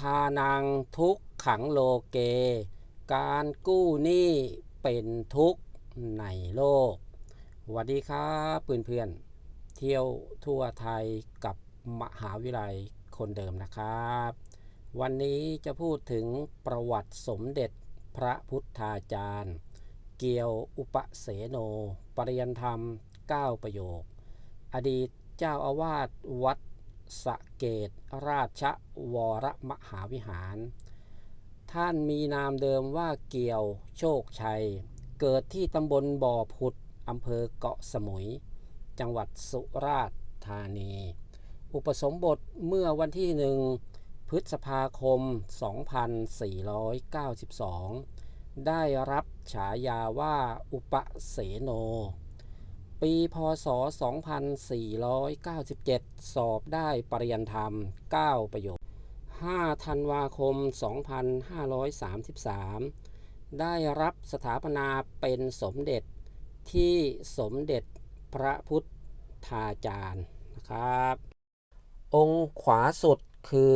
ทานังทุกขังโลเก การกู้หนี้เป็นทุกข์ในโลกสวัสดีครับเพื่อนๆเที่ยวทั่วไทยกับมหาวิทยาลัยคนเดิมนะครับ วันนี้จะพูดถึงประวัติสมเด็จพระพุทธาจารย์ เกี่ยวอุปเสโนปริยนธรรม 9 ประโยค อดีตเจ้าอาวาสวัด สเกตราชวรมหาวิหาร ท่านมีนามเดิมว่าเกี่ยวโชคชัย เกิดที่ตำบลบ่อผุดอำเภอเกาะสมุย จังหวัดสุราษฎร์ธานี อุปสมบทเมื่อวันที่หนึ่งพฤษภาคม 2492 ได้รับฉายาว่าอุปเสโน ปีพศ 2497 สอบได้ปริยันธรรม 9 ประโยค 5 ธันวาคม 2533 ได้รับสถาปนาเป็นสมเด็จที่สมเด็จพระพุทธาจารย์นะครับ องค์ขวาสุดคือ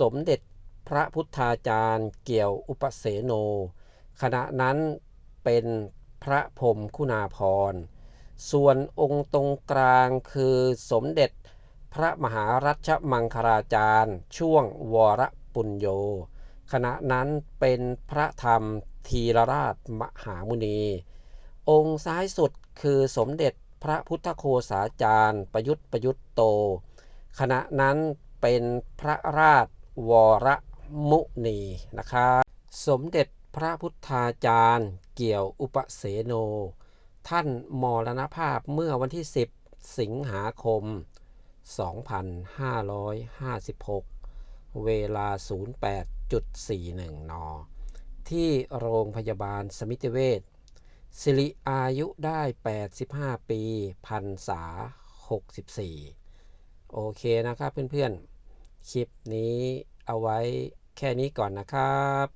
สมเด็จพระพุทธาจารย์เกี่ยวอุปเสโน ขณะนั้นเป็นพระพรมคุณาภรณ์ ส่วนองค์ตรงกลางคือสมเด็จพระมหารัชมังคลาจารย์ ช่วงวรปุญโย ขณะนั้นเป็นพระธรรมทีรราชมหามุนี องค์ซ้ายสุดคือสมเด็จพระพุทธโคสาจารย์ ประยุทธ์ประยุทธ์โต ขณะนั้นเป็นพระราชวรมุนีนะครับสมเด็จพระพุทธาจารย์เกี่ยวอุปเสโน ท่านมรณภาพเมื่อวันที่ 10 สิงหาคม 2556 เวลา 08.41 น ที่โรงพยาบาลสมิติเวชสิริอายุได้ 85 ปีพันษา 64 โอเคนะครับเพื่อนๆ คลิปนี้เอาไว้แค่นี้ก่อนนะครับ